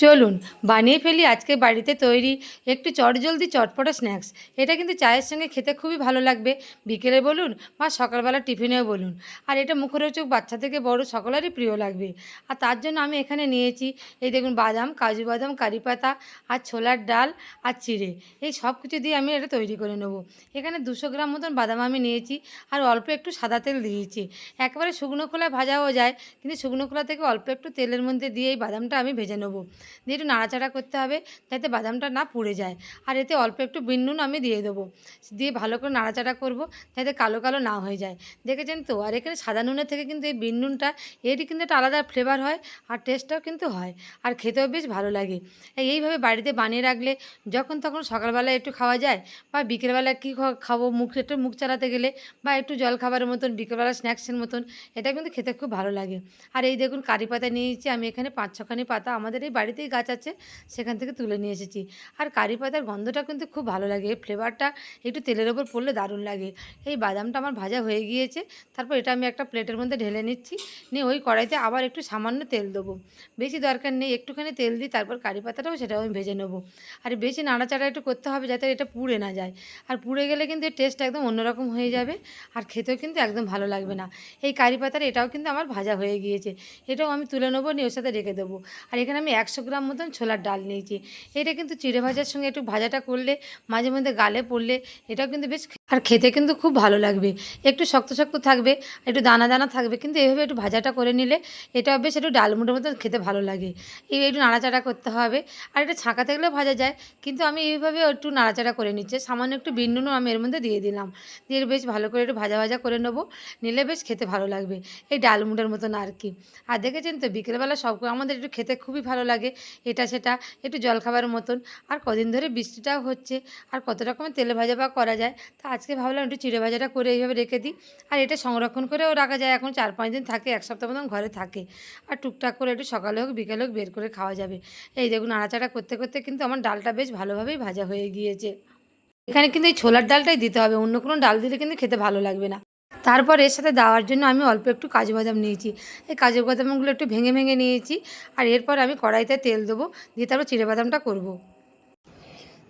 চলুন, বানিয়ে ফেলি আজকে বাড়িতে তৈরি একটু চটজলদি চটপটা স্ন্যাক্স। এটা কিন্তু চায়ের সঙ্গে খেতে খুবই ভালো লাগবে। বিকেলে বলুন বা সকালবেলা টিফিনেও বলুন। আর এটা মুখরোচক বাচ্চা থেকে বড় সকলেরই প্রিয় লাগবে। আর তার জন্য আমি এখানে নিয়েছি, এই দেখুন বাদাম, কাজু বাদাম, কারি পাতা, আর ছোলার ডাল, আর চিড়ে। এই সব কিছু দিয়ে আমি এটা তৈরি করে নেব। এখানে দুশো গ্রাম মতন বাদাম আমি নিয়েছি, আর অল্প একটু সাদা তেল দিয়েছি। একেবারে শুকনো খোলায় ভাজাও যায়, কিন্তু শুকনো খোলা থেকে অল্প একটু তেলের মধ্যে দিয়ে এই বাদামটা আমি ভেজে নেব। দিয়ে একটু নাড়াচাড়া করতে হবে, যাতে বাদামটা না পুড়ে যায়। আর এতে অল্প একটু বিন নুন আমি দিয়ে দেবো। দিয়ে ভালো করে নাড়াচাড়া করব, যাতে কালো কালো না হয়ে যায়। দেখেছেন তো? আর এখানে সাদা নুনের থেকে কিন্তু এই বিন নুনটা এটি কিন্তু একটা আলাদা ফ্লেভার হয় আর টেস্টটাও কিন্তু হয়। আর খেতেও বেশ ভালো লাগে। এইভাবে বাড়িতে বানিয়ে রাখলে যখন তখন সকালবেলায় একটু খাওয়া যায় বা বিকেলবেলা কী খাব মুখ, একটু মুখ চালাতে গেলে বা একটু জল খাবারের মতন, বিকেলবেলা স্ন্যাক্সের মতন, এটা কিন্তু খেতে খুব ভালো লাগে। আর এই দেখুন কারি পাতা নিয়েছি, আমি এখানে পাঁচ ছখানি পাতা আমাদের এই বাড়িতেই গাছ আছে, সেখান থেকে তুলে নিয়ে এসেছি। আর কারি পাতার গন্ধটা কিন্তু খুব ভালো লাগে। এই ফ্লেভারটা একটু তেলের ওপর পড়লে দারুণ লাগে। এই বাদামটা আমার ভাজা হয়ে গিয়েছে, তারপর এটা আমি একটা প্লেটের মধ্যে ঢেলে নিচ্ছি। নিয়ে ওই কড়াইতে আবার একটু সামান্য তেল দেবো। বেশি দরকার নেই, একটুখানি তেল দিই, তারপর কারি পাতাটাও সেটাও আমি ভেজে নেব। আর বেশি নাড়াচাড়া একটু করতে হবে যাতে এটা পুড়ে না যায়। আর পুড়ে গেলে কিন্তু এর টেস্ট একদম অন্যরকম হয়ে যাবে, আর খেতেও কিন্তু একদম ভালো লাগবে না। এই কারি পাতার এটাও কিন্তু আমার ভাজা হয়ে গিয়েছে। এটাও আমি তুলে নেব, নিয়ে ওর সাথে রেখে দেবো। আর এখানে আমি একশো গ্রাম মতন ছোলার ডাল নিয়েছি। এটা কিন্তু চিড়ে ভাজার সঙ্গে একটু ভাজাটা করলে, মাঝে মধ্যে গালে পড়লে এটাও কিন্তু বেশ আর খেতে কিন্তু খুব ভালো লাগবে। একটু শক্ত শক্ত থাকবে, একটু দানা দানা থাকবে, কিন্তু এইভাবে একটু ভাজাটা করে নিলে এটাও বেশ একটু ডালমুটের মতন খেতে ভালো লাগে। এই একটু নাড়াচাড়া করতে হবে। আর এটা ছাঁকা থাকলেও ভাজা যায়, কিন্তু আমি এইভাবে একটু নাড়াচাড়া করে নিচ্ছি। সামান্য একটু বিন আমি এর মধ্যে দিয়ে দিলাম। দিয়ে বেশ ভালো করে একটু ভাজা ভাজা করে নেব, নিলে বেশ খেতে ভালো লাগবে। এই ডালমুটের মতন আর কি। আর দেখেছেন তো, বিকেলবেলা সব আমাদের একটু খেতে খুবই ভালো লাগে। এটা সেটা, একটু জলখাবার মতন। আর কদিন ধরে বৃষ্টিটাও হচ্ছে, আর কত রকমের তেলে ভাজা বা করা যায়। তা আজকে ভাবলাম একটু চিড়ে ভাজাটা করে এইভাবে রেখে দিই। আর এটা সংরক্ষণ করেও রাখা যায়, এখন চার পাঁচ দিন থাকে, এক সপ্তাহ মতন ঘরে থাকে। আর টুকটাক করে একটু সকালে হোক, বিকেলে হোক বের করে খাওয়া যাবে। এই দেখুন নাড়াচাড়া করতে করতে কিন্তু আমার ডালটা বেশ ভালোভাবেই ভাজা হয়ে গিয়েছে। এখানে কিন্তু এই ছোলার ডালটাই দিতে হবে, অন্য কোনো ডাল দিলে কিন্তু খেতে ভালো লাগবে না। তারপর এর সাথে দেওয়ার জন্য আমি অল্প একটু কাজু বাদাম নিয়েছি। এই কাজু বাদামগুলো একটু ভেঙে ভেঙে নিয়েছি, আর এরপর আমি কড়াইতে তেল দেবো, দিয়ে তারপর চিড়ে বাদামটা করব।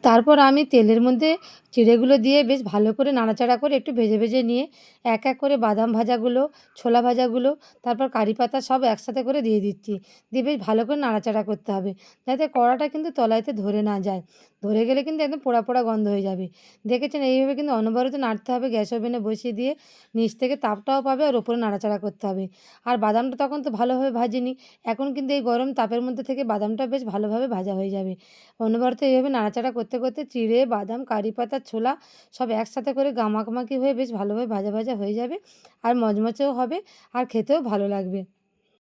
তারপর আমি তেলের মধ্যে চিড়েগুলো দিয়ে বেশ ভালো করে নাড়াচাড়া করে একটু ভেজে ভেজে নিয়ে এক এক করে বাদাম ভাজাগুলো, ছোলা ভাজাগুলো, তারপর কারি পাতা সব একসাথে করে দিয়ে দিচ্ছি। দিয়ে বেশ ভালো করে নাড়াচাড়া করতে হবে। যাতে কড়াটা কিন্তু তলাইতে ধরে না যায়। ধরে গেলে কিন্তু একদম পোড়া পোড়া গন্ধ হয়ে যাবে। দেখেছেন? এইভাবে কিন্তু অনবরত নাড়তে হবে গ্যাস ওভেনে বসিয়ে দিয়ে নিচ থেকে তাপটাও পাবে আর ওপরে নাড়াচাড়া করতে হবে। আর বাদামটা তখন তো ভালোভাবে ভাজিনি। এখন কিন্তু এই গরম তাপের মধ্যে থেকে বাদামটা বেশ ভালোভাবে ভাজা হয়ে যাবে। অনবরত এইভাবে নাড়াচাড়া করতে করতে করতে চিড়ে, বাদাম, কারি পাতা, ছোলা সব একসাথে করে গামাকামাকি হয়ে বেশ ভালোভাবে ভাজা ভাজা হয়ে যাবে। আর মজমচেও হবে, আর খেতেও ভালো লাগবে।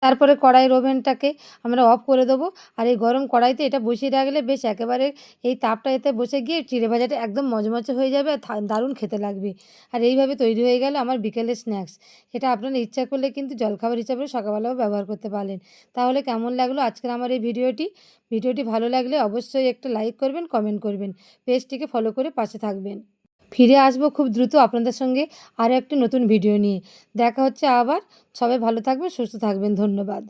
তারপরে কড়াইয়ের ওভেনটাকে আমরা অফ করে দেবো। আর এই গরম কড়াইতে এটা বসিয়ে রাখলে বেশ একেবারে এই তাপটা এতে বসে গিয়ে চিড়ে ভাজাটা একদম মচমচে হয়ে যাবে আর দারুণ খেতে লাগবে। আর এইভাবে তৈরি হয়ে গেল আমার বিকেলের স্ন্যাক্স এটা আপনারা ইচ্ছা করলে কিন্তু জলখাবার হিসাবে সকালবেলাও ব্যবহার করতে পারেন। তাহলে কেমন লাগল আজকের আমার এই ভিডিওটি? ভিডিওটি ভালো লাগলে অবশ্যই একটা লাইক করবেন কমেন্ট করবেন পেজটিকে ফলো করে পাশে থাকবেন। ফিরে আসব খুব দ্রুত আপনাদের সঙ্গে আরও একটি নতুন ভিডিও নিয়ে। দেখা হচ্ছে আবার। সবাই ভালো থাকবেন, সুস্থ থাকবেন। ধন্যবাদ।